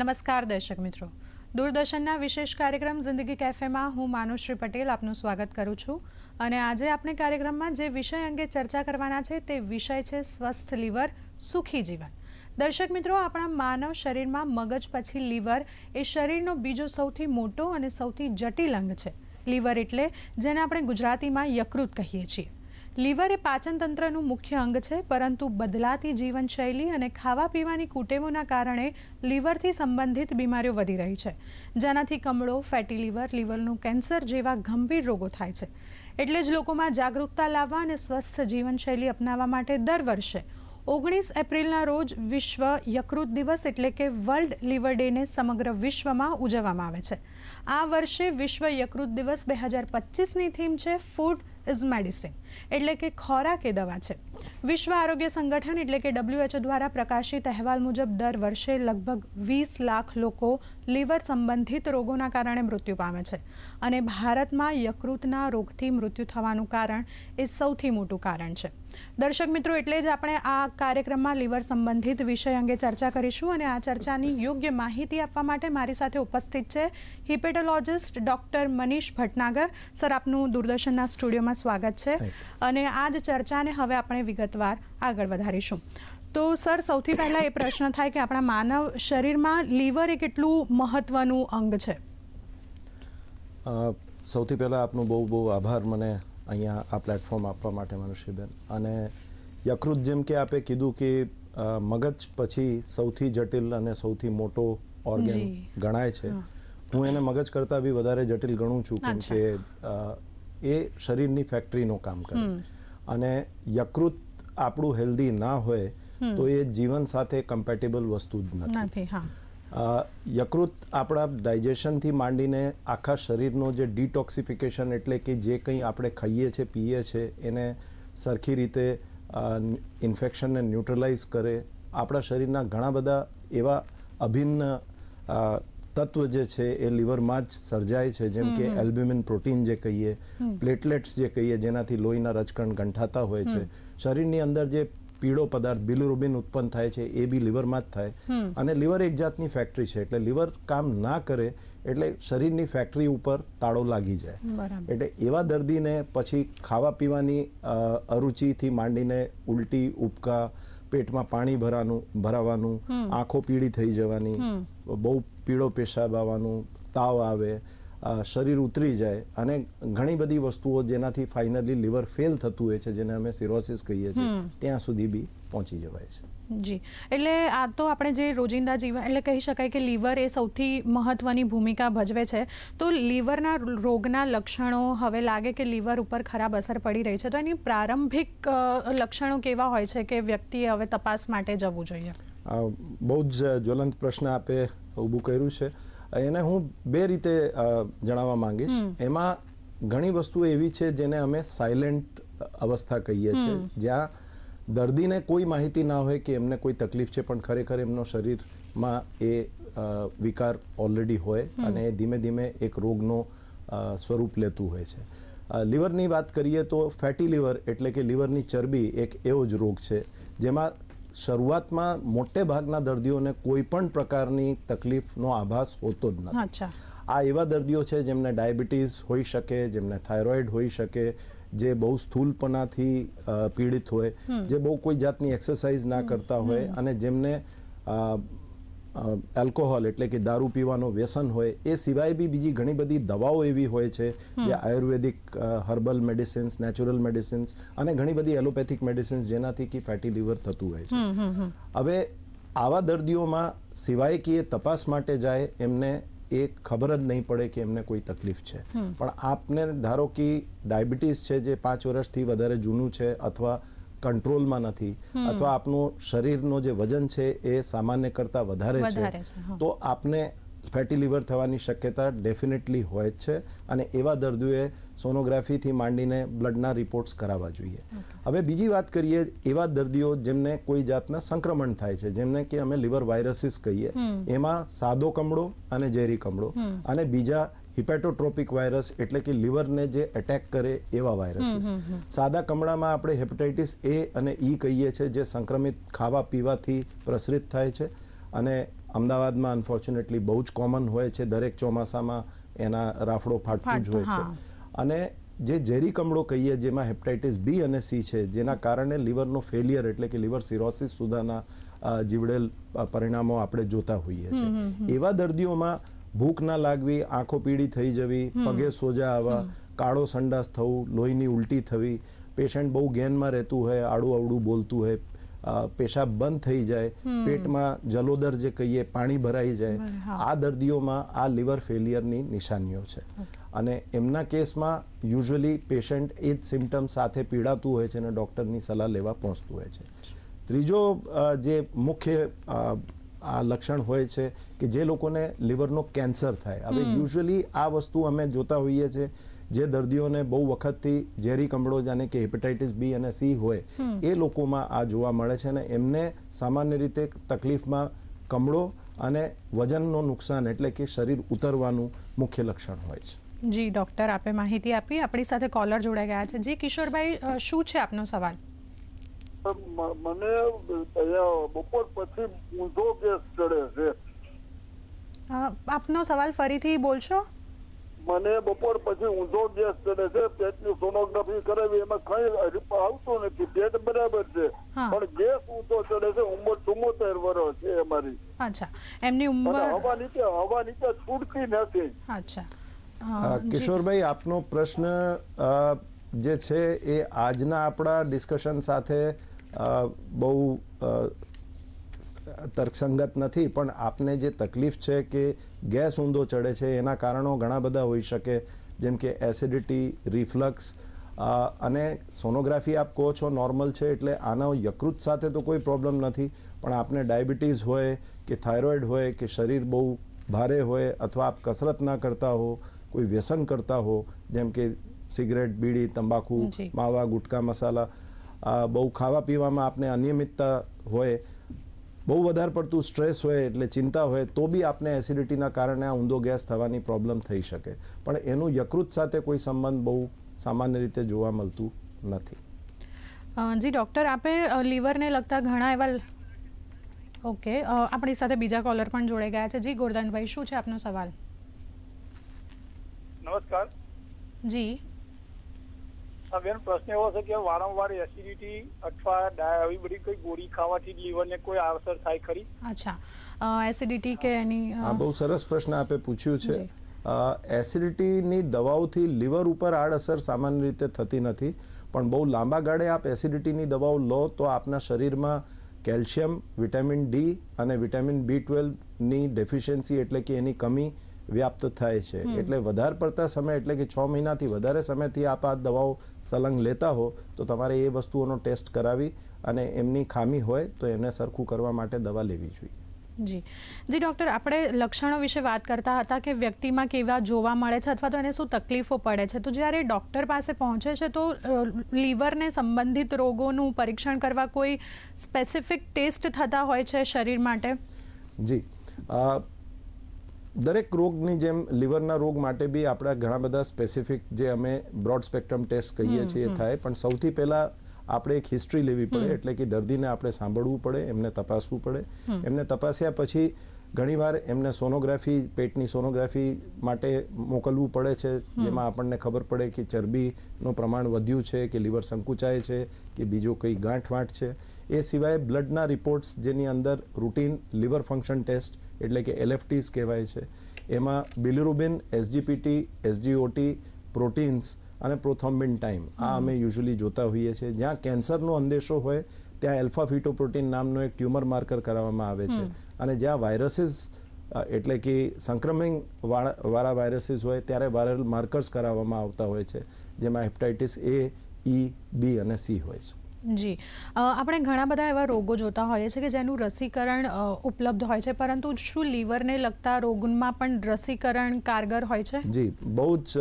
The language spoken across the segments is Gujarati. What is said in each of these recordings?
નમસ્કાર દર્શક મિત્રો. દૂરદર્શનના વિશેષ કાર્યક્રમ જિંદગી કેફેમાં હું માનુશ્રી પટેલ આપનું સ્વાગત કરું છું. અને આજે આપણે કાર્યક્રમમાં જે વિષય અંગે ચર્ચા કરવાના છે તે વિષય છે સ્વસ્થ લીવર, સુખી જીવન. દર્શક મિત્રો, આપણા માનવ શરીરમાં મગજ પછી લીવર એ શરીરનો બીજો સૌથી મોટો અને સૌથી જટિલ અંગ છે. લીવર એટલે જેને આપણે ગુજરાતીમાં યકૃત કહીએ છીએ. લીવર એ પાચન તંત્રનું મુખ્ય અંગ છે, પરંતુ બદલાતી જીવનશૈલી અને ખાવા પીવાની કુટેવોના કારણે લીવરથી સંબંધિત બીમારીઓ વધી રહી છે. જેનાથી કમળો, ફેટી લીવર, લીવરનું કેન્સર જેવા ગંભીર રોગો થાય છે. એટલે જ લોકોમાં જાગૃતતા લાવવા અને સ્વસ્થ જીવનશૈલી અપનાવવા માટે દર વર્ષે ઓગણીસ એપ્રિલના રોજ વિશ્વ યકૃત દિવસ એટલે કે વર્લ્ડ લીવર ડેને સમગ્ર વિશ્વમાં ઉજવવામાં આવે છે. આ વર્ષે વિશ્વ યકૃત દિવસ બે હજાર પચીસની થીમ છે, ફૂડ ઇઝ મેડિસિન એટલે કે ખોરાક એ દવા છે. વિશ્વ આરોગ્ય સંગઠન એટલે કે ડબ્લ્યુએચઓ દ્વારા પ્રકાશિત અહેવાલ મુજબ દર વર્ષે લગભગ વીસ લાખ લોકો લીવર સંબંધિત રોગોના કારણે મૃત્યુ પામે છે. અને ભારતમાં યકૃતના રોગથી મૃત્યુ થવાનું કારણ એ સૌથી મોટું કારણ છે. દર્શક મિત્રો એટલે જ આપણે આ કાર્યક્રમમાં લીવર સંબંધિત વિષય અંગે ચર્ચા કરીશું અને આ ચર્ચાની યોગ્ય માહિતી આપવા માટે મારી સાથે ઉપસ્થિત છે hepatologist doctor Manish Bhatnagar. Sir આપનું દૂરદર્શનના સ્ટુડિયોમાં સ્વાગત છે. અને આ જ ચર્ચાને હવે આપણે વિગતવાર આગળ વધારીશું. તો સર સૌથી પહેલાં એ પ્રશ્ન થાય કે આપણા માનવ શરીરમાં લીવર એ કેટલું મહત્વનું અંગ છે? સૌથી પહેલાં આપનો બહુ બહુ આભાર. મને અહીંયા આ પ્લેટફોર્મ આપવા માટે મનુષ્યબેન. અને યકૃત જેમ કે આપે કીધું કે મગજ પછી સૌથી જટિલ અને સૌથી મોટો ઓર્ગેન ગણાય છે. હું. એને મગજ કરતાં બી વધારે જટિલ ગણું છું કેમ કે એ શરીરની ફેક્ટરીનું કામ કરે. અને યકૃત આપણું હેલ્ધી ના હોય તો એ જીવન સાથે કમ્પેટેબલ વસ્તુ જ નથી. યકૃત આપણા ડાયજેશનથી માંડીને આખા શરીરનો જે ડિટોક્સિફિકેશન એટલે કે જે કંઈ આપણે ખાઈએ છીએ પીએ છીએ એને સરખી રીતે ઇન્ફેક્શનને ન્યુટ્રલાઇઝ કરે. આપણા શરીરના ઘણા બધા એવા અભિન્ન તત્વ જે છે એ લીવરમાં જ સર્જાય છે. જેમ કે એલ્બ્યુમિન પ્રોટીન જે કહીએ પ્લેટલેટ્સ જે કહીએ જેનાથી લોહીના રજકણ ગંઠાતા હોય છે. શરીરની અંદર જે પીળો પદાર્થ બિલિરુબિન ઉત્પન્ન થાય છે એ બી લીવરમાં જ થાય. અને લીવર એક જાતની ફેક્ટરી છે એટલે લીવર કામ ના કરે એટલે શરીરની ફેક્ટરી ઉપર તાળો લાગી જાય. એટલે એવા દર્દીને પછી ખાવા પીવાની અરુચિથી માંડીને ઉલટી ઉપકા પેટમાં પાણી ભરાનું ભરાવાનું આંખો પીળી થઈ જવાની બહુ પીળો પેશાબ આવવાનું તાવ આવે શરીર ઉતરી જાય અને ઘણી બધી વસ્તુઓ જેનાથી ફાઇનલી લીવર ફેલ થતું હોય છે જેને અમે સિરોસિસ કહીએ છીએ ત્યાં સુધી બી પહોંચી જવાય છે. જી. એટલે આ તો આપણે જે રોજિંદા જીવન એટલે કહી શકાય કે લીવર એ સૌથી મહત્વની ભૂમિકા ભજવે છે. તો લીવરના રોગના લક્ષણો હવે લાગે કે લીવર ઉપર ખરાબ અસર પડી રહી છે તો એની પ્રારંભિક લક્ષણો કેવા હોય છે કે વ્યક્તિએ હવે તપાસ માટે જવું જોઈએ? બહુ જ જ્વલંત પ્રશ્ન આપે ઊભું કર્યું છે. એને હું બે રીતે જણાવવા માંગીશ. એમાં ઘણી વસ્તુઓ એવી છે જેને અમે સાયલેન્ટ અવસ્થા કહીએ છીએ. જ્યાં દર્દીને કોઈ માહિતી ના હોય કે એમને કોઈ તકલીફ છે પણ ખરેખર એમનો શરીરમાં એ વિકાર ઓલરેડી હોય અને એ ધીમે ધીમે એક રોગનો સ્વરૂપ લેતું હોય છે. લીવરની વાત કરીએ તો ફેટી લીવર એટલે કે લીવરની ચરબી એક એવો જ રોગ છે જેમાં શરૂઆતમાં મોટે ભાગના દર્દીઓને કોઈ પણ પ્રકારની તકલીફનો આભાસ હોતો જ નથી. આ એવા દર્દીઓ છે જેમને ડાયાબિટીસ હોઈ શકે જેમને થાઇરોઇડ હોઈ શકે જે બહુ સ્થૂલપણાથી પીડિત હોય જે બહુ કોઈ જાતની એક્સરસાઇઝ ના કરતા હોય અને જેમને એલ્કોહોલ એટલે કે દારૂ પીવાનો વ્યસન હોય એ સિવાય બી બીજી ઘણી બધી દવાઓ એવી હોય છે જે ayurvedic herbal medicines natural medicines અને ઘણી બધી એલોપેથિક મેડિસિન્સ જેનાથી કે ફેટી લીવર થતું હોય છે. હવે આવા દર્દીઓમાં સિવાય કે એ તપાસ માટે જાય એમને એ ખબર જ નહીં પડે કે એમને કોઈ તકલીફ છે. પણ આપને ધારો કે ડાયાબિટીસ છે જે પાંચ વર્ષથી વધારે જૂનું છે અથવા કંટ્રોલમાં નથી. અથવા આપનું શરીરનો જે વજન છે એ સામાન્ય કરતાં વધારે છે, તો આપને ફેટી લિવર થવાની શક્યતા ડેફિનેટલી હોય જ છે અને એવા દર્દીઓએ સોનોગ્રાફીથી માંડીને બ્લડના રિપોર્ટ્સ કરાવવા જોઈએ. હવે બીજી વાત કરીએ એવા દર્દીઓ જેમને કોઈ જાતના સંક્રમણ થાય છે જેમને કે અમે લિવર વાયરસીસ કહીએ. એમાં સાદો કમળો અને ઝેરી કમળો અને બીજા હિપેટોટ્રોપિક વાયરસ એટલે કે લીવરને જે એટેક કરે એવા વાયરસીસ. સાદા કમળામાં આપણે હેપેટાઇટિસ એ અને ઈ કહીએ છીએ જે સંક્રમિત ખાવા પીવાથી પ્રસરિત થાય છે. અને અમદાવાદમાં અનફોર્ચ્યુનેટલી બહુ જ કોમન હોય છે દરેક ચોમાસામાં એના રાફડો ફાટતું જ હોય છે. અને જે ઝેરી કમળો કહીએ જેમાં હેપટાઇટિસ બી અને સી છે જેના કારણે લીવરનો ફેલિયર એટલે કે લીવર સિરોસિસ સુધાના જીવડેલ પરિણામો આપણે જોતા હોઈએ છીએ. એવા દર્દીઓમાં ભૂખ ના લાગવી આંખો પીળી થઈ જવી પગે સોજા આવવા કાળો સંડાસ થવું લોહીની ઉલટી થવી પેશન્ટ બહુ ગેનમાં રહેતું હોય આડું અવડું બોલતું હોય પેશાબ બંધ થઈ જાય પેટમાં જલોદર જે કહીએ પાણી ભરાઈ જાય આ દર્દીઓમાં આ લિવર ફેલિયરની નિશાનીઓ છે. અને એમના કેસમાં યુઝ્યુઅલી પેશન્ટ એ જ સિમ્ટમ સાથે પીડાતું હોય છે અને ડૉક્ટરની સલાહ લેવા પહોંચતું હોય છે. ત્રીજો જે મુખ્ય આ લક્ષણ હોય છે કે જે લોકોને લીવરનો કેન્સર થાય. હવે યુઝ્યુઅલી આ વસ્તુ અમે જોતા હોઈએ છીએ જે દર્દીઓને બહુ વખતથી ઝેરી કમળો જાણે કે હેપેટાઇટિસ બી અને સી હોય એ લોકોમાં આ જોવા મળે છે અને એમને સામાન્ય રીતે તકલીફમાં કમળો અને વજનનો નુકસાન એટલે કે શરીર ઉતરવાનું મુખ્ય લક્ષણ હોય છે. જી ડૉક્ટર આપે માહિતી આપી. આપણી સાથે કોલર જોડાઈ ગયા છે. જી કિશોરભાઈ શું છે આપનો સવાલ? મને બપોર પછી ઊંધો ગેસ ચડે છે. આપનો સવાલ ફરીથી બોલશો? મને બપોર પછી ઊંધો ગેસ ચડે છે પેટની સોનોગ્રાફી કરાવી એમાં કઈ આવતું નથી પેટ બરાબર છે. પણ ગેસ ઊંધો ચડે છે ઉંમર ચુમ્મોતેર વર્ષ છે અમારી. અચ્છા. એમની ઉંમર હવા નીચે હવા નીચે છૂટતી નથી. અચ્છા. કિશોરભાઈ આપનો પ્રશ્ન જે છે એ આજના આપણા ડિસ્કશન સાથે બહુ તર્કસંગત નથી પણ આપને જે તકલીફ છે કે ગેસ ઊંધો ચડે છે એના કારણો ઘણા બધા હોઈ શકે જેમ કે એસિડિટી રિફ્લક્સ અને સોનોગ્રાફી આપ કહો છો નોર્મલ છે એટલે આનો યકૃત સાથે તો કોઈ પ્રોબ્લેમ નથી પણ આપને ડાયાબિટીસ હોય કે થાઇરોઇડ હોય કે શરીર બહુ ભારે હોય અથવા આપ કસરત ના કરતા હો કોઈ વ્યસન કરતા હો જેમ કે સિગરેટ બીડી તંબાકુ માવા ગુટકા મસાલા બહુ ખાવા પીવામાં આપને અનિયમિતતા હોય બહુ વધારે પડતું સ્ટ્રેસ હોય એટલે ચિંતા હોય તો બી આપને એસિડિટીના કારણે આ ઊંધો ગેસ થવાની પ્રોબ્લેમ થઈ શકે. પણ એનું યકૃત સાથે કોઈ સંબંધ બહુ સામાન્ય રીતે જોવા મળતું નથી. જી ડૉક્ટર આપે લીવરને લગતા ઘણા એવા ઓકે આપણી સાથે બીજા કોલર પણ જોડાઈ ગયા છે. જી ગોરધનભાઈ શું છે આપનો સવાલ? નમસ્કાર. જી. બેન પ્રશ્ન એવો છે કે વારંવાર એસિડિટી અથવા આવી બધી કોઈ ગોળી ખાવાથી લીવરને કોઈ અસર થાય ખરી? અચ્છા. એસિડિટી કે એની હા આ બહુ સરસ પ્રશ્ન આપે પૂછ્યું છે. એસિડિટીની દવાઓથી લીવર ઉપર આડઅસર સામાન્ય રીતે થતી નથી પણ બહુ લાંબા ગાળે આપ એસિડિટીની દવાઓ લો તો આપના શરીરમાં કેલ્શિયમ વિટામિન ડી અને વિટામિન બી ટ્વેલ્વની ડેફિશિયન્સી એટલે કે એની કમી વ્યાપ્ત થાય છે. એટલે વધારે પડતા સમય એટલે કે છ મહિનાથી વધારે સમયથી આપ આ દવાઓ સલંગ લેતા હો તો તમારે એ વસ્તુઓનો ટેસ્ટ કરાવી અને એમની ખામી હોય તો એને સરખું કરવા માટે દવા લેવી જોઈએ. જી. જી ડૉક્ટર આપણે લક્ષણો વિશે વાત કરતા હતા કે વ્યક્તિમાં કેવા જોવા મળે છે અથવા તો એને શું તકલીફો પડે છે. તો જ્યારે ડૉક્ટર પાસે પહોંચે છે તો લીવરને સંબંધિત રોગોનું પરીક્ષણ કરવા કોઈ સ્પેસિફિક ટેસ્ટ થતા હોય છે શરીર માટે? જી. દરેક રોગની જેમ લીવરના રોગ માટે બી આપણા ઘણા બધા સ્પેસિફિક જે અમે બ્રોડ સ્પેક્ટ્રમ ટેસ્ટ કહીએ છીએ એ થાય. પણ સૌથી પહેલાં આપણે એક હિસ્ટ્રી લેવી પડે એટલે કે દર્દીને આપણે સાંભળવું પડે એમને તપાસવું પડે. એમને તપાસ્યા પછી ઘણીવાર એમને સોનોગ્રાફી પેટની સોનોગ્રાફી માટે મોકલવું પડે છે. જેમાં આપણને ખબર પડે કે ચરબીનું પ્રમાણ વધ્યું છે કે લીવર સંકુચાય છે કે બીજો કંઈ ગાંઠવાંઠ છે. એ સિવાય બ્લડના રિપોર્ટ્સ જેની અંદર રૂટીન લીવર ફંક્શન ટેસ્ટ એટલે કે એલએફટીસ કહેવાય છે. એમાં બિલિરુબિન એસજીપીટી એસજીઓટી પ્રોટીન્સ અને પ્રોથોમ્બિન ટાઈમ આ અમે યુઝ્યુઅલી જોતા હોઈએ છીએ. જ્યાં કેન્સરનો અંદેશો હોય ત્યાં એલ્ફા ફિટોપ્રોટીન નામનો એક ટ્યુમર માર્કર કરાવવામાં આવે છે. અને જ્યાં વાયરસીસ એટલે કે સંક્રમણ વાળા વાળા વાયરસીસ હોય ત્યારે વાયરલ માર્કર્સ કરાવવામાં આવતા હોય છે. જેમાં હેપટાઇટિસ એ ઈ બી અને સી હોય છે. જી. આપણે ઘણા બધા એવા રોગો જોતા હોઈએ છીએ કે જેનું રસીકરણ ઉપલબ્ધ હોય છે. પરંતુ શું લીવરને લગતા રોગમાં પણ રસીકરણ કારગર હોય છે? જી બહુ જ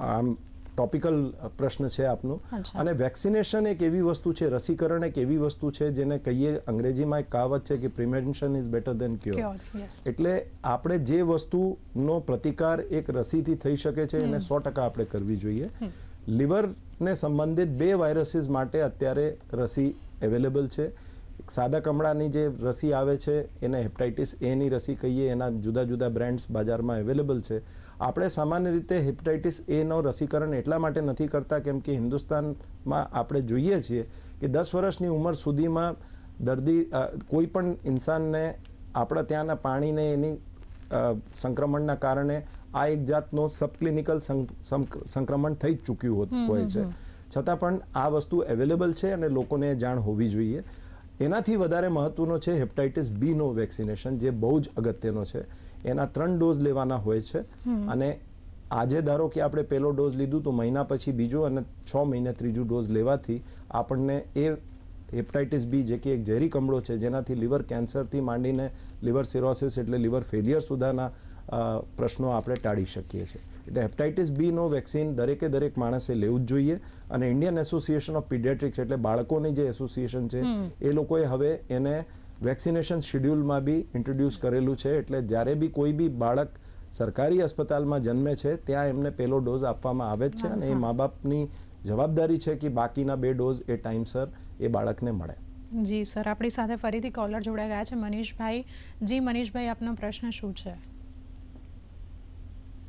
આમ ટોપિકલ પ્રશ્ન છે આપનો. અને વેક્સિનેશન એક એવી વસ્તુ છે રસીકરણ એક એવી વસ્તુ છે જેને કહીએ અંગ્રેજીમાં એક કહાવત છે કે prevention is better than cure એટલે આપણે જે વસ્તુનો પ્રતિકાર એક રસીથી થઈ શકે છે એને સો ટકા આપણે કરવી જોઈએ. લીવરને સંબંધિત બે વાયરસીસ માટે અત્યારે રસી અવેલેબલ છે. સાદા કમળાની જે રસી આવે છે, એને હેપટાઇટિસ એની રસી કહીએ, એના જુદા જુદા બ્રાન્ડ્સ બજારમાં અવેલેબલ છે. આપણે સામાન્ય રીતે હેપટાઇટિસ એનો રસીકરણ એટલા માટે નથી કરતા કેમ કે હિન્દુસ્તાનમાં આપણે જોઈએ છીએ કે દસ વર્ષની ઉંમર સુધીમાં દર્દી કોઈ પણ ઇન્સાનને આપણા ત્યાંના પાણીને એની સંક્રમણના કારણે આ એક જાતનો સબક્લિનિકલ સંક્રમણ થઈ જ ચૂક્યું હોય છે. છતાં પણ આ વસ્તુ અવેલેબલ છે અને લોકોને જાણ હોવી જોઈએ. એનાથી વધારે મહત્વનો છે હેપટાઇટિસ બીનો વેક્સિનેશન જે બહુ જ અગત્યનો છે. એના ત્રણ ડોઝ લેવાના હોય છે અને આજે ધારો કે આપણે પહેલો ડોઝ લીધું તો મહિના પછી બીજો અને છ મહિને ત્રીજું ડોઝ લેવાથી આપણને એ હેપટાઇટિસ બી જે કે એક ઝેરી કમળો છે જેનાથી લીવર કેન્સરથી માંડીને લીવર સિરોસિસ એટલે લીવર ફેલિયર સુધાના પ્રશ્નો આપણે ટાળી શકીએ છીએ. એટલે હેપટાઇટિસ બીનો વેક્સિન દરેકે દરેક માણસે લેવું જ જોઈએ અને ઇન્ડિયન એસોસિએશન ઓફ પીડિયાટ્રિક્સ એટલે બાળકોની જે એસોસિએશન છે એ લોકોએ હવે એને વેક્સિનેશન શેડ્યુલમાં બી ઇન્ટ્રોડ્યુસ કરેલું છે. એટલે જ્યારે બી કોઈ બી બાળક સરકારી અસ્પતાલમાં જન્મે છે ત્યાં એમને પહેલો ડોઝ આપવામાં આવે જ છે અને એ મા બાપની જવાબદારી છે કે બાકીના બે ડોઝ એ ટાઈમસર એ બાળકને મળે. જી સર. આપણી સાથે ફરીથી કોલર જોડાઈ ગયા છે. મનીષભાઈ જી મનીષભાઈ આપનો પ્રશ્ન શું છે?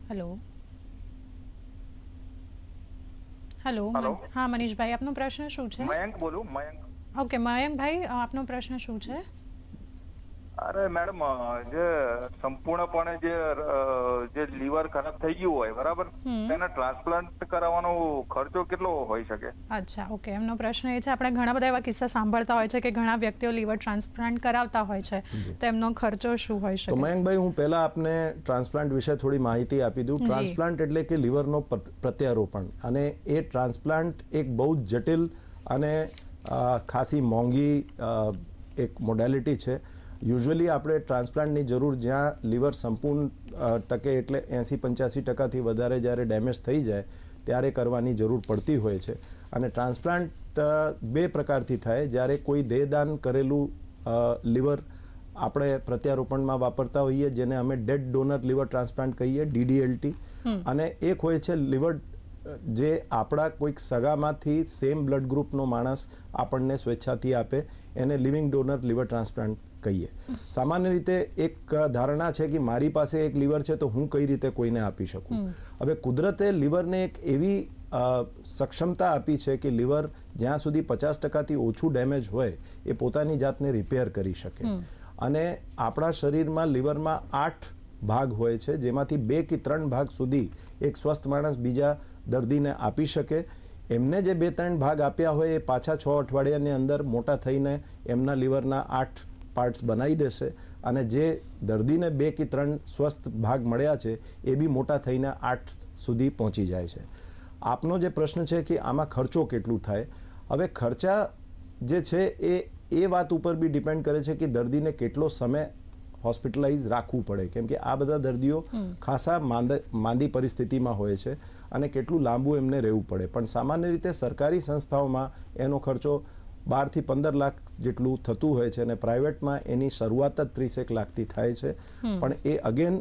હેલો હેલો હા મનીષભાઈ આપનો પ્રશ્ન શું છે? મયંક બોલું મયંક. ઓકે મયંકભાઈ આપનો પ્રશ્ન શું છે? અરે મેડમ જે સંપૂર્ણપણે જે જે લીવર ખરાબ થઈ ગયું હોય બરાબર? તેના ટ્રાન્સપ્લાન્ટ કરાવવાનો ખર્ચો કેટલો હોઈ શકે? અચ્છા ઓકે. એમનો પ્રશ્ન એ છે આપણે ઘણા બધા એવા કિસ્સા સાંભળતા હોય છે કે ઘણા વ્યક્તિઓ લીવર ટ્રાન્સપ્લાન્ટ કરાવતા હોય છે. તો એમનો ખર્ચો શું હોઈ તો મયંકભાઈ હું પહેલા આપને ટ્રાન્સપ્લાન્ટ વિશે થોડી માહિતી આપી દઉં. ટ્રાન્સપ્લાન્ટ એટલે કે લીવરનો પ્રત્યારોપણ. અને એ ટ્રાન્સપ્લાન્ટ એક બહુ જ જટિલ અને અ, ખાસી મોંઘી અ, એક મોડેલિટી છે. યુઝ્યુઅલી આપણે ટ્રાન્સપ્લાન્ટની જરૂર જ્યાં લીવર સંપૂર્ણ ટકે એટલે એંસી પંચ્યાસી ટકાથી વધારે જ્યારે ડેમેજ થઈ જાય ત્યારે કરવાની જરૂર પડતી હોય છે. અને ટ્રાન્સપ્લાન્ટ બે પ્રકારથી થાય. જ્યારે કોઈ દેહદાન કરેલું લીવર આપણે પ્રત્યારોપણમાં વાપરતા હોઈએ જેને અમે ડેડ ડોનર લીવર ટ્રાન્સપ્લાન્ટ કહીએ ડીડીએલટી અને એક હોય છે લીવર જે આપણા કોઈક સગામાંથી સેમ બ્લડ ગ્રુપનો માણસ આપણને સ્વેચ્છાથી આપે એને લિવિંગ ડોનર લીવર ટ્રાન્સપ્લાન્ટ કહીએ. સામાન્ય રીતે એક ધારણા છે કે મારી પાસે એક લીવર છે તો હું કઈ રીતે કોઈને આપી શકું? હવે કુદરતે લીવરને એક એવી સક્ષમતા આપી છે કે લીવર જ્યાં સુધી પચાસ ટકાથી ઓછું ડેમેજ હોય એ પોતાની જાતને રિપેર કરી શકે. અને આપણા શરીરમાં લીવરમાં આઠ ભાગ હોય છે જેમાંથી બે કે ત્રણ ભાગ સુધી એક સ્વસ્થ માણસ બીજા દર્દીને આપી શકે. એમને જે બે ત્રણ ભાગ આપ્યા હોય એ પાછા છ અઠવાડિયાની અંદર મોટા થઈને એમના લીવરના આઠ પાર્ટ્સ બનાવી દેશે અને જે દર્દીને બે કે ત્રણ સ્વસ્થ ભાગ મળ્યા છે એ બી મોટા થઈને આઠ સુધી પહોંચી જાય છે. આપનો જે પ્રશ્ન છે કે આમાં ખર્ચો કેટલું થાય? હવે ખર્ચા જે છે એ એ વાત ઉપર બી ડિપેન્ડ કરે છે કે દર્દીને કેટલો સમય હોસ્પિટલાઇઝ રાખવું પડે. કેમ કે આ બધા દર્દીઓ ખાસા માંદ- માંદી પરિસ્થિતિમાં હોય છે અને કેટલું લાંબુ એમને રહેવું પડે. પણ સામાન્ય રીતે સરકારી સંસ્થાઓમાં એનો ખર્ચો બારથી પંદર લાખ જેટલું થતું હોય છે અને પ્રાઇવેટમાં એની શરૂઆત જ ત્રીસેક લાખથી થાય છે. પણ એ અગેન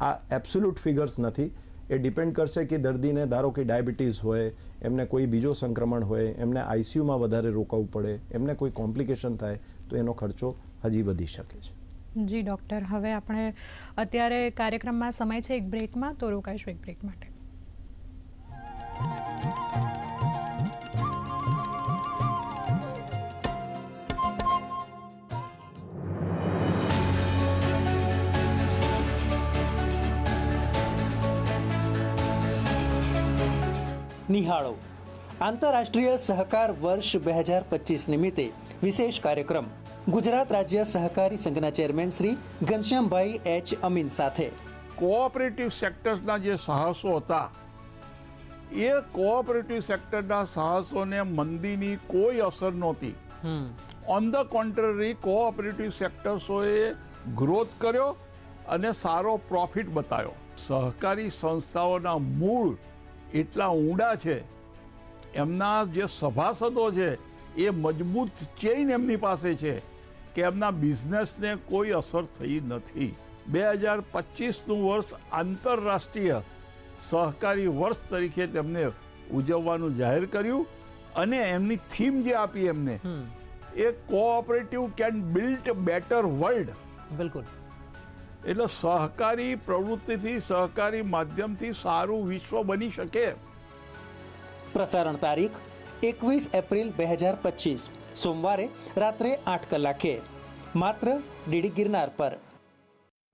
આ એબ્સોલ્યુટ ફિગર્સ નથી. એ ડિપેન્ડ કરશે કે દર્દીને ધારો કે ડાયાબિટીસ હોય એમને કોઈ બીજો સંક્રમણ હોય એમને આઈસીયુમાં વધારે રોકાવું પડે એમને કોઈ કોમ્પ્લિકેશન થાય તો એનો ખર્ચો હજી વધી શકે છે. જી ડૉક્ટર હવે આપણે અત્યારે કાર્યક્રમમાં સમય છે એક બ્રેકમાં તો રોકાઈશું એક બ્રેક માટે. નિહાળો. આંતરરાષ્ટ્રીય સહકાર વર્ષ બે હજાર પચીસ નિમિત્તે વિશેષ કાર્યક્રમ ગુજરાત રાજ્ય સહકારી સંઘના ચેરમેન શ્રી ઘનશ્યામભાઈ એચ. અમીન સાથે. કોઓપરેટિવ સેક્ટર્સના જે સાહસો હતા એ કોઓપરેટિવ સેક્ટરના સાહસોને મંદીની કોઈ અસર નહોતી. ઓન ધ કોન્ટ્રરી કોઓપરેટિવ સેક્ટર્સોએ ગ્રોથ કર્યો અને સારો પ્રોફિટ બતાવ્યો સહકારી સંસ્થાઓના મૂળ એટલા ઊંડા છે. એમના જે સભાસદો છે એ મજબૂત ચેઇન એમની પાસે છે કે એમના બિઝનેસને કોઈ અસર થઈ નથી. બે હજાર પચીસનું વર્ષ આંતરરાષ્ટ્રીય સહકારી વર્ષ તરીકે તેમને ઉજવવાનું જાહેર કર્યું અને એમની થીમ જે આપી એમને એ cooperative can build better world. બિલકુલ. એટલે સહકારી પ્રવૃત્તિથી સહકારી માધ્યમથી સારું વિશ્વ બની શકે. પ્રસારણ તારીખ એકવીસ એપ્રિલ બે હજાર પચીસ સોમવારે રાત્રે આઠ કલાકે. માત્ર ડીડી ગિરનાર પર.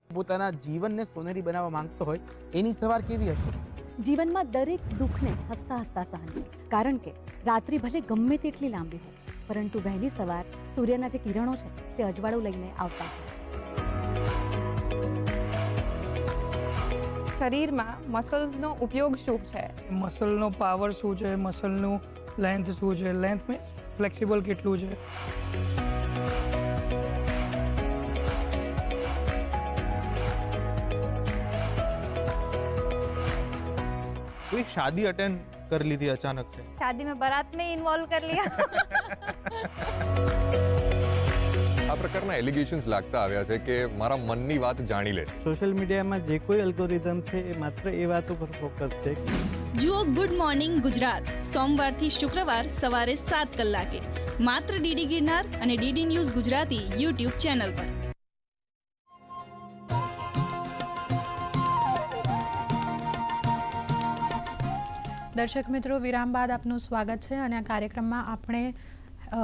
પોતાના જીવનને સોનેરી બનાવવા માંગતો હોય એની સવાર કેવી હશે? જીવનમાં દરેક દુઃખને હસતા હસતા સહન કારણ કે રાત્રિ ભલે ગમે તેટલી લાંબી હોય પરંતુ વહેલી સવાર સૂર્યના જે કિરણો છે તે અજવાળું લઈને આવતા હોય છે. શરીરમાં મસલ્સનો ઉપયોગ શું છે મસલનો પાવર શું છે મસલનું લેન્થ શું છે લેન્થ મીન્સ ફ્લેક્સિબલ કેટલું છે कोई शादी अटेंड कर ली थी अचानक से शादी में बारात में इन्वॉल्व कर लिया આ પ્રકારના એલિગેશન્સ લાગતા આવ્યા છે કે મારા મનની વાત જાણી લે સોશિયલ મીડિયામાં જે કોઈ અલ્ગોરિધમ છે એ માત્ર એ વાત ઉપર ફોકસ છે જુઓ ગુડ મોર્નિંગ ગુજરાત. સોમવારથી શુક્રવાર સવારે સાત કલાકે. માત્ર ડીડી ગિરનાર અને DD news Gujarati YouTube channel પર. દર્શક મિત્રો વિરામ બાદ આપનું સ્વાગત છે અને આ કાર્યક્રમમાં આપણે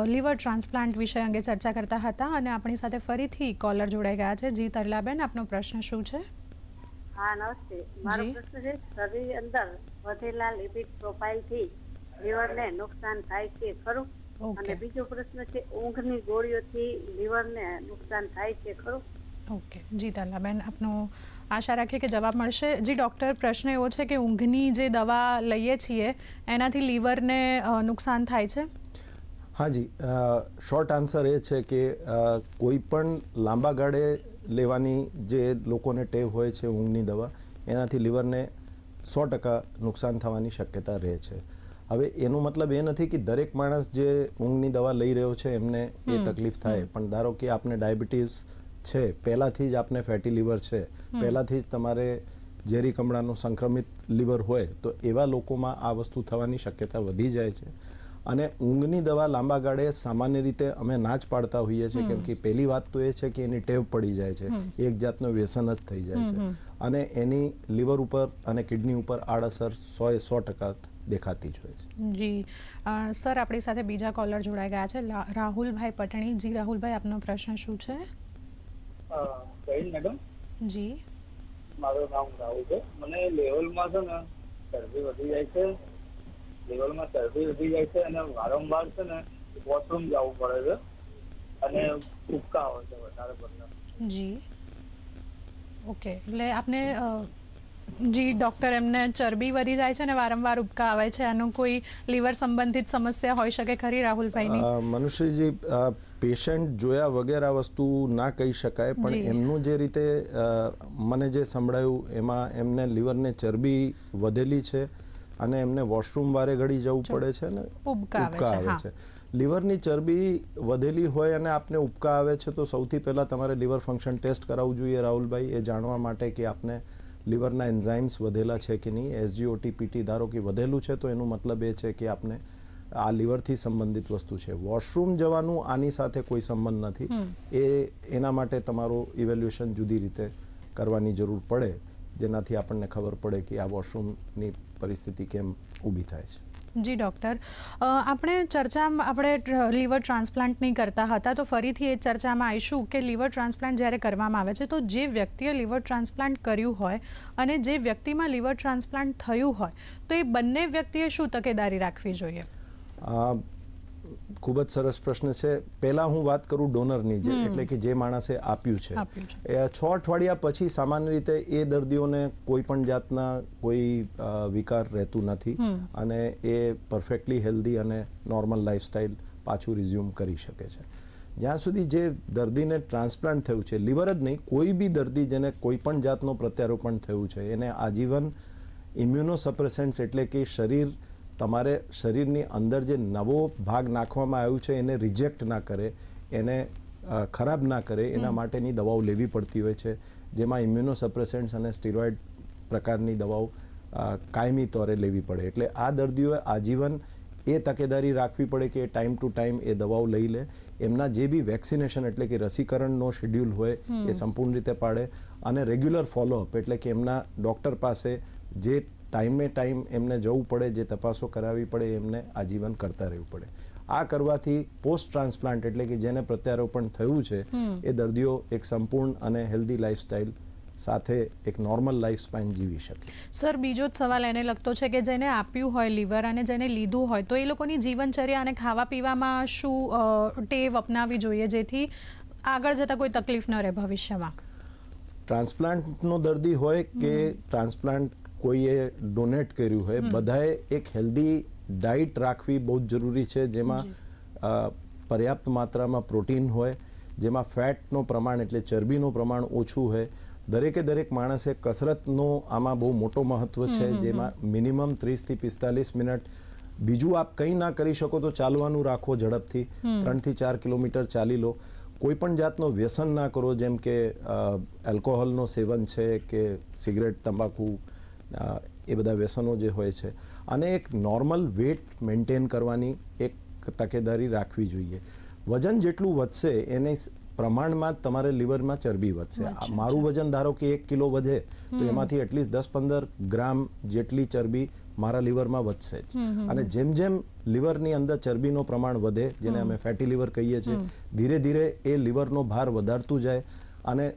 લીવર ટ્રાન્સપ્લાન્ટ વિષય અંગે ચર્ચા કરતા હતા અને આપણી સાથે ફરીથી કોલર જોડાઈ ગયા છે. જી તરલાબેન આપનો પ્રશ્ન શું છે? હા નમસ્તે. મારો પ્રશ્ન છે શરીર અંદર વધેલા લિપિડ પ્રોફાઇલથી લીવરને નુકસાન થાય છે ખરું? અને બીજો પ્રશ્ન છે ઊંઘની ગોળીઓથી લીવરને નુકસાન થાય છે ખરું? ઓકે. જી તરલાબેન આપનો આશા રાખીએ કે જવાબ મળશે. જી ડૉક્ટર પ્રશ્ન એવો છે કે ઊંઘની જે દવા લઈએ છીએ એનાથી લીવરને નુકસાન થાય છે? હાજી શોર્ટ આન્સર એ છે કે કોઈ પણ લાંબા ગાળે લેવાની જે લોકોને ટેવ હોય છે ઊંઘની દવા એનાથી લીવરને સો ટકા નુકસાન થવાની શક્યતા રહે છે. હવે એનો મતલબ એ નથી કે દરેક માણસ જે ઊંઘની દવા લઈ રહ્યો છે એમને એ તકલીફ થાય. પણ ધારો કે આપને ડાયાબિટીસ છે પહેલાંથી જ આપને ફેટી લીવર છે પહેલાંથી જ તમારે ઝેરી કમળાનું સંક્રમિત લીવર હોય તો એવા લોકોમાં આ વસ્તુ થવાની શક્યતા વધી જાય છે. અને ઊંઘની દવા લાંબા ગાળે સામાન્ય રીતે અમે ના જ પાડતા હોઈએ છીએ કેમ કે પહેલી વાત તો એ છે કે એની ટેવ પડી જાય છે. એક જાતનું વ્યસન જ થઈ જાય છે. અને એની લીવર ઉપર અને કિડની ઉપર આડઅસર સો એ સો ટકા દેખાતી જ હોય છે. જી. સર આપણી સાથે બીજા કોલર જોડાઈ ગયા છે. રાહુલભાઈ પટણી. જી રાહુલભાઈ આપનો પ્રશ્ન શું છે? મેડમ. જી. મારું નામ રાહુલ છે. મને લેવલમાં છે ને શરદી વધી જાય છે. લેવલમાં શરદી વધી જાય છે અને વારંવાર છે ને વોશરૂમ જવું પડે છે અને ઉબકા આવે છે વધારે પડતા. જી. ઓકે. એટલે આપને જી ડૉક્ટર એમને ચરબી વધી જાય છે અને વારંવાર ઉબકા આવે છે આનું કોઈ લીવર સંબંધિત સમસ્યા હોઈ શકે ખરી રાહુલભાઈની? મનુષ્યજી પેશન્ટ જોયા વગેરે આ વસ્તુ ના કહી શકાય પણ એમનું જે રીતે મને જે સંભળાયું એમાં એમને લીવરને ચરબી વધેલી છે. અને એમને વોશરૂમ વારે ઘડી જવું પડે છે ને? ઉબકા આવે છે, લિવરની ચરબી વધેલી હોય અને આપને ઉબકા આવે છે તો સૌથી પહેલાં તમારે લીવર ફંક્શન ટેસ્ટ કરાવવું જોઈએ રાહુલભાઈ. એ જાણવા માટે કે આપને લીવરના એન્ઝાઇમ્સ વધેલા છે કે નહીં. એસજીઓટી પીટી ધારો કે વધેલું છે તો એનો મતલબ એ છે કે આપને આ લીવરથી સંબંધિત વસ્તુ છે. વોશરૂમ જવાનું આની સાથે કોઈ સંબંધ નથી. એ એના માટે તમારું ઇવેલ્યુએશન જુદી રીતે કરવાની જરૂર પડે. જેનાથી આપણને ખબર પડે કે આ વોશરૂમની પરિસ્થિતિ કેમ ઊભી થાય છે. જી ડૉક્ટર. આપણે ચર્ચામાં આપણે લીવર ટ્રાન્સપ્લાન્ટની કરતા હતા તો ફરીથી એ ચર્ચામાં આવીશું કે લીવર ટ્રાન્સપ્લાન્ટ જ્યારે કરવામાં આવે છે તો જે વ્યક્તિએ લીવર ટ્રાન્સપ્લાન્ટ કર્યું હોય અને જે વ્યક્તિમાં લીવર ટ્રાન્સપ્લાન્ટ થયું હોય તો એ બંને વ્યક્તિએ શું તકેદારી રાખવી જોઈએ? ખૂબ જ સરસ પ્રશ્ન છે. પહેલાં હું વાત કરું ડોનરની જે એટલે કે જે માણસે આપ્યું છે. એ છ અઠવાડિયા પછી સામાન્ય રીતે એ દર્દીઓને કોઈ પણ જાતના કોઈ વિકાર રહેતું નથી અને એ પરફેક્ટલી હેલ્ધી અને નોર્મલ લાઇફસ્ટાઇલ પાછું રિઝ્યુમ કરી શકે છે. જ્યાં સુધી જે દર્દીને ટ્રાન્સપ્લાન્ટ થયું છે લીવર જ નહીં કોઈ બી દર્દી જેને કોઈ પણ જાતનું પ્રત્યારોપણ થયું છે એને આજીવન ઇમ્યુનોસપ્રેસન્ટ્સ એટલે કે શરીર તમારે શરીરની અંદર જે નવો ભાગ નાખવામાં આવ્યો છે એને રિજેક્ટ ના કરે એને ખરાબ ના કરે એના માટેની દવાઓ લેવી પડતી હોય છે. જેમાં ઇમ્યુનોસપ્રેસન્ટ્સ અને સ્ટીરોઇડ પ્રકારની દવાઓ કાયમી તોરે લેવી પડે. એટલે આ દર્દીઓએ આજીવન એ તકેદારી રાખવી પડે કે ટાઈમ ટુ ટાઈમ એ દવાઓ લઈ લે. એમના જે બી વેક્સિનેશન એટલે કે રસીકરણનો શેડ્યુલ હોય એ સંપૂર્ણ રીતે પાડે. અને રેગ્યુલર ફોલોઅપ એટલે કે એમના ડૉક્ટર પાસે જે ટાઈમે ટાઈમ એમને જવું પડે જે તપાસો કરાવવી પડે એમને આજીવન કરતા રહેવું પડે. આ કરવાથી પોસ્ટ ટ્રાન્સપ્લાન્ટ એટલે કે જેને પ્રત્યારોપણ થયું છે એ દર્દીઓ એક સંપૂર્ણ અને હેલ્ધી લાઇફસ્ટાઈલ સાથે એક નોર્મલ લાઈફ સ્પાઇન જીવી શકે. સર બીજો જ સવાલ એને લગતો છે કે જેને આપ્યું હોય લીવર અને જેને લીધું હોય તો એ લોકોની જીવનચર્યા અને ખાવા પીવામાં શું ટેવ અપનાવવી જોઈએ જેથી આગળ જતાં કોઈ તકલીફ ન રહે ભવિષ્યમાં? ટ્રાન્સપ્લાન્ટનો દર્દી હોય કે ટ્રાન્સપ્લાન્ટ કોઈએ ડોનેટ કર્યું હોય બધાએ એક હેલ્ધી ડાયટ રાખવી બહુ જ જરૂરી છે. જેમાં પર્યાપ્ત માત્રામાં પ્રોટીન હોય જેમાં ફેટનું પ્રમાણ એટલે ચરબીનું પ્રમાણ ઓછું હોય. દરેકે દરેક માણસે કસરતનો આમાં બહુ મોટો મહત્વ છે. જેમાં મિનિમમ ત્રીસથી પિસ્તાલીસ મિનિટ. બીજું આપ કંઈ ના કરી શકો તો ચાલવાનું રાખો ઝડપથી. ત્રણથી ચાર કિલોમીટર ચાલી લો. કોઈ પણ જાતનો વ્યસન ના કરો જેમ કે અ, એલ્કોહોલનો સેવન છે કે સિગરેટ તંબાકુ એ બધા વ્યસનો જે હોય છે. અને એક નોર્મલ વેટ મેન્ટેન કરવાની એક તકેદારી રાખવી જોઈએ. વજન જેટલું વધશે એને પ્રમાણમાં તમારે લીવરમાં ચરબી વધશે. મારું વજન ધારો કે એક કિલો વધે તો એમાંથી એટલીસ્ટ દસ પંદર ગ્રામ જેટલી ચરબી મારા લીવરમાં વધશે જ. અને જેમ જેમ લીવરની અંદર ચરબીનો પ્રમાણ વધે જેને અમે ફેટી લીવર કહીએ છીએ ધીરે ધીરે એ લીવરનો ભાર વધારતું જાય અને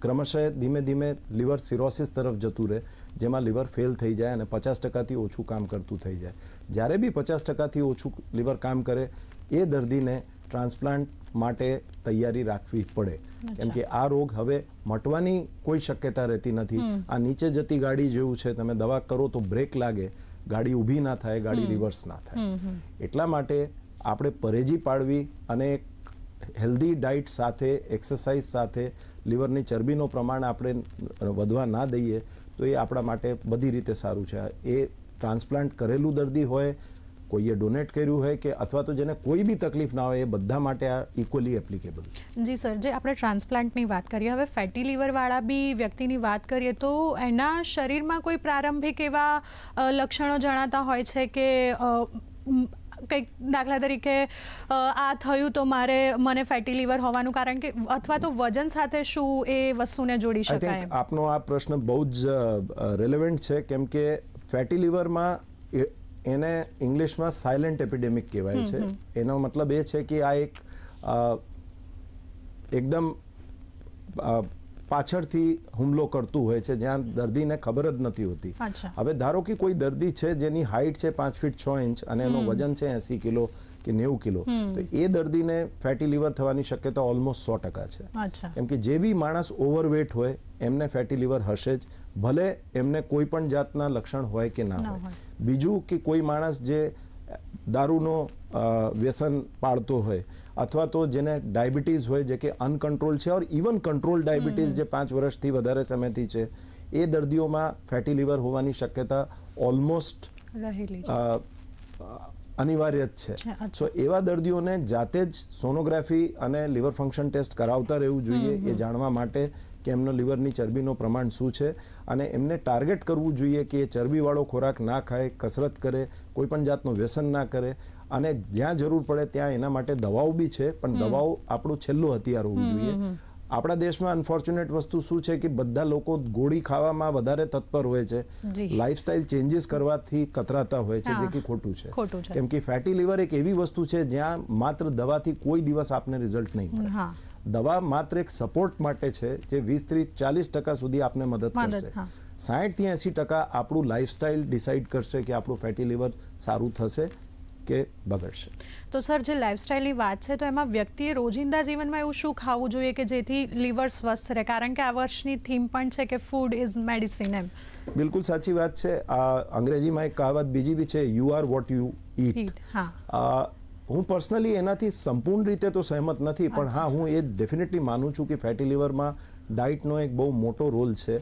ક્રમશઃ ધીમે ધીમે લીવર સિરોસિસ તરફ જતું રહે. જેમાં લીવર ફેલ થઈ જાય અને પચાસ ટકાથી ઓછું કામ કરતું થઈ જાય. જ્યારે બી પચાસ ટકાથી ઓછું લીવર કામ કરે એ દર્દીને ટ્રાન્સપ્લાન્ટ માટે તૈયારી રાખવી પડે. કેમ કે આ રોગ હવે મટવાની કોઈ શક્યતા રહેતી નથી. આ નીચે જતી ગાડી જેવું છે તમે દવા કરો તો બ્રેક લાગે ગાડી ઊભી ના થાય ગાડી રિવર્સ ના થાય. એટલા માટે આપણે પરેજી પાડવી અને હેલ્ધી ડાયટ સાથે એક્સરસાઇઝ સાથે લીવરની ચરબીનું પ્રમાણ આપણે વધવા ના દઈએ તો એ આપણા માટે બધી રીતે સારું છે. એ ટ્રાન્સપ્લાન્ટ કરેલું દર્દી હોય, કોઈએ ડોનેટ કર્યું હોય કે અથવા તો જેને કોઈ બી તકલીફ ના હોય, એ બધા માટે આ ઇક્વલી એપ્લિકેબલ જી સર, જે આપણે ટ્રાન્સપ્લાન્ટની વાત કરીએ, હવે ફેટી લીવરવાળા બી વ્યક્તિની વાત કરીએ તો એના શરીરમાં કોઈ પ્રારંભિક એવા લક્ષણો જણાતા હોય છે કે કંઈક દાખલા તરીકે આ થયું તો મારે મને ફેટી લીવર હોવાનું કારણ કે અથવા તો વજન સાથે શું એ વસ્તુને જોડી શકાય? આપનો આ પ્રશ્ન બહુ જ રેલેવન્ટ છે કેમ કે ફેટી લીવરમાં એને ઇંગ્લિશમાં સાયલેન્ટ એપિડેમિક કહેવાય છે. એનો મતલબ એ છે કે આ એક એકદમ પાછળથી હુમલો કરતું હોય છે જ્યાં દર્દીને ખબર જ નથી હોતી. હવે ધારો કે કોઈ દર્દી છે જેની હાઇટ છે પાંચ ફીટ છ ઇંચ અને એનું વજન છે એસી કિલો કે નેવું કિલો તો એ દર્દીને ફેટી લીવર થવાની શક્યતા ઓલમોસ્ટ સો ટકા છે. કેમ કે જે બી માણસ ઓવરવેટ હોય એમને ફેટી લીવર હશે જ ભલે એમને કોઈ પણ જાતના લક્ષણ હોય કે ના હોય. બીજું કે કોઈ માણસ જે દારૂનો વ્યસન પાળતો હોય અથવા તો જેને ડાયાબિટીસ હોય જે કે અનકન્ટ્રોલ છે ઓર ઇવન કંટ્રોલ ડાયાબિટીસ જે પાંચ વર્ષથી વધારે સમયથી છે એ દર્દીઓમાં ફેટી લીવર હોવાની શક્યતા ઓલમોસ્ટ અનિવાર્ય જ છે, છે સો એવા દર્દીઓને જાતે જ સોનોગ્રાફી અને લીવર ફંક્શન ટેસ્ટ કરાવતા રહેવું જોઈએ એ જાણવા માટે કે એમનો લીવરની ચરબીનું પ્રમાણ શું છે અને એમને ટાર્ગેટ કરવું જોઈએ કે એ ચરબીવાળો ખોરાક ના ખાય કસરત કરે કોઈ પણ જાતનું વ્યસન ના કરે. અને જ્યાં જરૂર પડે ત્યાં એના માટે દવાઓ બી છે પણ દવાઓ આપણું છેલ્લું હથિયાર હોવું જોઈએ. આપણા દેશમાં અનફોર્ચ્યુનેટ વસ્તુ શું છે કે બધા લોકો ગોળી ખાવામાં વધારે તત્પર હોય છે. લાઇફસ્ટાઇલ ચેન્જીસ કરવાથી કતરાતા હોય છે જે કે ખોટું છે. કેમ કે ફેટી લીવર એક એવી વસ્તુ છે જ્યાં માત્ર દવાથી કોઈ દિવસ આપને રિઝલ્ટ નહીં મળે. દવા માત્ર એક સપોર્ટ માટે છે જે વીસ ત્રીસ ચાલીસ ટકા સુધી આપને મદદ કરશે. હા. સાઠથી એસી ટકા આપણું લાઇફસ્ટાઇલ ડિસાઇડ કરશે કે આપણું ફેટી લીવર સારું થશે. કે બગડશે? તો સર જે લાઇફસ્ટાઈલની વાત છે તો એમાં વ્યક્તિએ રોજિંદા જીવનમાં એવું શું ખાવું જોઈએ કે જેથી લીવર સ્વસ્થ રહે? કારણ કે આ વર્ષની થીમ પણ છે કે ફૂડ ઇઝ મેડિસિન એમ. બિલકુલ સાચી વાત છે. આ અંગ્રેજીમાં એક કહાવત બીજી બી છે you are what you eat હું. પર્સનલી એનાથી સંપૂર્ણ રીતે તો સહેમત નથી પણ હા હું એ ડેફિનેટલી માનું છું કે ફેટી લીવરમાં ડાયટનો એક બહુ મોટો રોલ છે.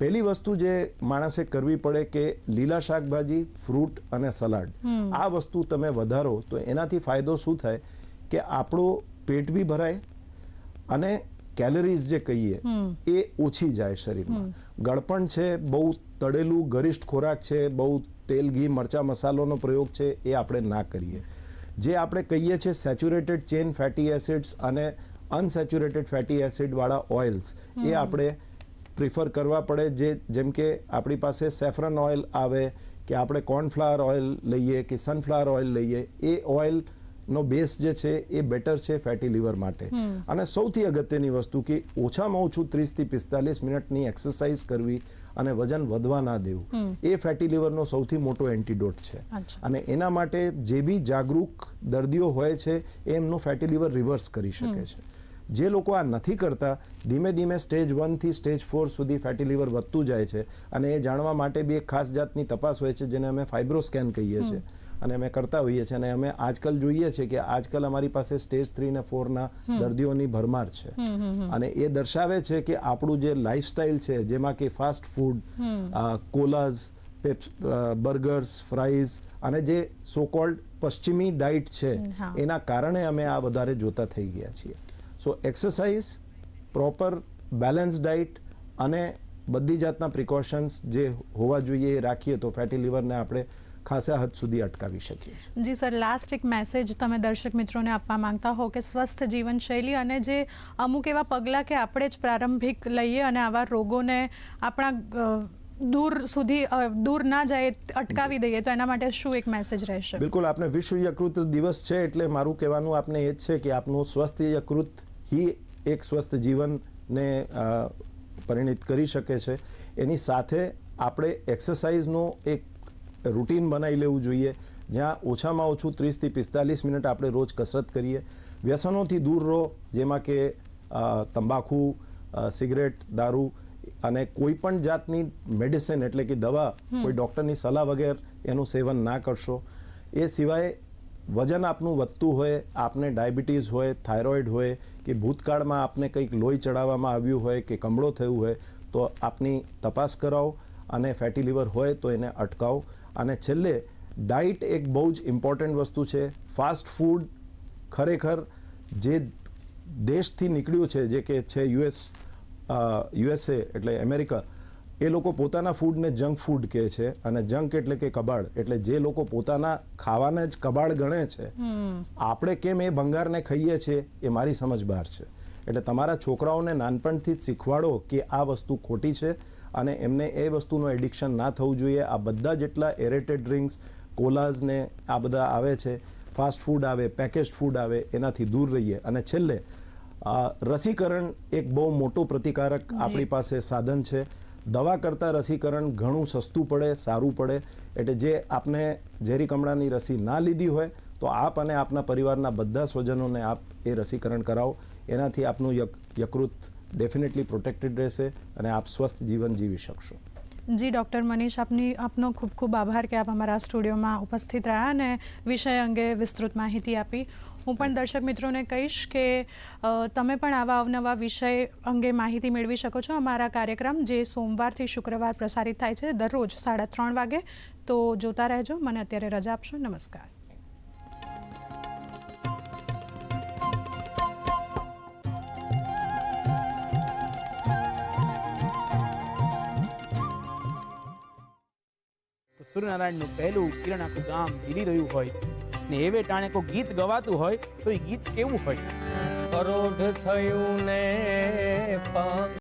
પહેલી વસ્તુ જે માણસે કરવી પડે કે લીલા શાકભાજી ફ્રૂટ અને સલાડ. આ વસ્તુ તમે વધારો તો એનાથી ફાયદો શું થાય? કે આપણો પેટ બી ભરાય અને કેલરીઝ જે કહીએ એ ઓછી જાય શરીરમાં. ગળપણ છે બહુ તળેલું ગરિષ્ઠ ખોરાક છે બહુ તેલ ઘી મરચા મસાલોનો પ્રયોગ છે એ આપણે ના કરીએ. જે આપણે કહીએ છીએ સેચ્યુરેટેડ ચેન ફેટી એસિડ્સ અને અનસેચ્યુરેટેડ ફેટી એસિડવાળા ઓઇલ્સ એ આપણે પ્રિફર કરવા પડે જે જેમ કે આપણી પાસે સેફરન ઓઇલ આવે કે આપણે કોર્નફ્લાવર ઓઇલ લઈએ કે સનફ્લાવર ઓઇલ લઈએ એ ઓઇલ નો બેસ જે છે એ બેટર છે ફેટી લીવર માટે. અને સૌથી અગત્યની વસ્તુ કે ઓછામાં ઓછું ત્રીસથી પિસ્તાલીસ મિનિટની એક્સરસાઇઝ કરવી અને વજન વધવા ના દેવું. એ ફેટી લીવરનો સૌથી મોટો એન્ટીડોટ છે. અને એના માટે જે બી જાગૃત દર્દીઓ હોય છે એ એમનું ફેટી લીવર રિવર્સ કરી શકે છે. જે લોકો આ નથી કરતા ધીમે ધીમે સ્ટેજ વનથી સ્ટેજ ફોર સુધી ફેટી લીવર વધતું જાય છે અને એ જાણવા માટે બી એક ખાસ જાતની તપાસ હોય છે જેને અમે ફાઇબ્રો સ્કેન કહીએ છીએ. અને અમે કરતા હોઈએ છીએ અને અમે આજકાલ જોઈએ છીએ કે આજકાલ અમારી પાસે સ્ટેજ થ્રી ને ફોરના દર્દીઓની ભરમાર છે. અને એ દર્શાવે છે કે આપણું જે લાઇફસ્ટાઇલ છે જેમાં કે fast food colas burgers fries અને જે સો કોલ્ડ પશ્ચિમી ડાઇટ છે એના કારણે અમે આ વધારે જોતા થઈ ગયા છીએ. So exercise proper balance diet અને બધી જાતના પ્રિકોશન્સ જે હોવા જોઈએ એ રાખીએ તો ફેટી લિવરને આપણે ખાસા હદ સુધી અટકાવી શકીએ જી સર લાસ્ટ એક મેસેજ તમે દર્શક મિત્રોને આપવા માંગતા હો કે સ્વસ્થ જીવનશૈલી અને જે અમુક એવા પગલાં કે આપણે જ પ્રારંભિક લઈએ અને આવા રોગોને આપણા દૂર સુધી દૂર ના જાય અટકાવી દઈએ તો એના માટે શું એક મેસેજ રહેશે? બિલકુલ આપણે વિશ્વ યકૃત દિવસ છે એટલે મારું કહેવાનું આપને એ જ છે કે આપનું સ્વસ્થ યકૃત ही એક સ્વસ્થ જીવનને પરિણિત કરી શકે છે. એની સાથે આપણે એક્સરસાઇઝનો એક રૂટીન બનાવી લેવું જોઈએ. જ્યાં ઓછામાં ઓછું ત્રીસથી પિસ્તાલીસ મિનિટ આપણે રોજ કસરત કરીએ. વ્યસનોથી દૂર રહો જેમાં કે તંબાકુ સિગરેટ દારૂ અને કોઈ પણ જાતની મેડિસિન એટલે કે દવા કોઈ ડૉક્ટરની સલાહ વગર એનું સેવન ના કરશો. એ સિવાય વજન આપનું વધતું હોય, આપને ડાયાબિટીસ હોય, થાઇરોઇડ હોય, કે ભૂતકાળમાં આપને કંઈક લોહી ચડાવવામાં આવ્યું હોય, કે કમળો થયું હોય, તો આપની તપાસ કરાવો અને ફેટી લીવર હોય તો એને અટકાવો. અને છેલ્લે ડાઇટ એક બહુ જ ઇમ્પોર્ટન્ટ વસ્તુ છે. ફાસ્ટ ફૂડ ખરેખર જે દેશથી નીકળ્યું છે, જે કે છે યુએસ યુએસએ એટલે અમેરિકા એ લોકો પોતાના ફૂડને જંક ફૂડ કહે છે અને જંક એટલે કે કબાડ. એટલે જે લોકો પોતાના ખાવાને જ કબાડ ગણે છે આપણે કેમ એ ભંગારને ખાઈએ છીએ એ મારી સમજ બહાર છે. એટલે તમારા છોકરાઓને નાનપણથી જ શીખવાડો કે આ વસ્તુ ખોટી છે અને એમને એ વસ્તુનું એડિક્શન ના થવું જોઈએ. આ બધા જેટલા એરેટેડ ડ્રિંક્સ કોલાઝને આ બધા આવે છે ફાસ્ટ ફૂડ આવે પેકેજ ફૂડ આવે એનાથી દૂર રહીએ. અને છેલ્લે રસીકરણ એક બહુ મોટું પ્રતિકારક આપણી પાસે સાધન છે. દવા કરતાં રસીકરણ ઘણું સસ્તું પડે, સારું પડે. એટલે જે આપને ઝેરી કમળાની રસી ના લીધી હોય, તો આપ અને આપના પરિવારના બધા સ્વજનોને આપ એ રસીકરણ કરાવો. એનાથી આપનું યક, યકૃત ડેફિનેટલી પ્રોટેક્ટેડ રહેશે અને આપ સ્વસ્થ જીવન જીવી શકશો. જી, ડૉક્ટર મનીષ, આપની, આપનો ખૂબ ખૂબ આભાર કે આપ અમારા સ્ટુડિયોમાં ઉપસ્થિત રહ્યા અને વિષય અંગે વિસ્તૃત માહિતી આપી. હું પણ દર્શક મિત્રોને કહીશ કે તમે પણ આવા અવનવા વિષય અંગે માહિતી મેળવી શકો છો અમારા કાર્યક્રમ, જે સોમવારથી શુક્રવાર પ્રસારિત થાય છે દરરોજ સાડા ત્રણ વાગે. તો જોતા રહેજો. મને અત્યારે રજા આપશો. નમસ્કાર. સૂર્યનારાયણનું પહેલું કિરણ આખું ગામ ગીરી રહ્યું હોય ને એવે ટાણે કોઈ ગીત ગવાતું હોય તો એ ગીત કેવું હોય? પરોઢ થયું ને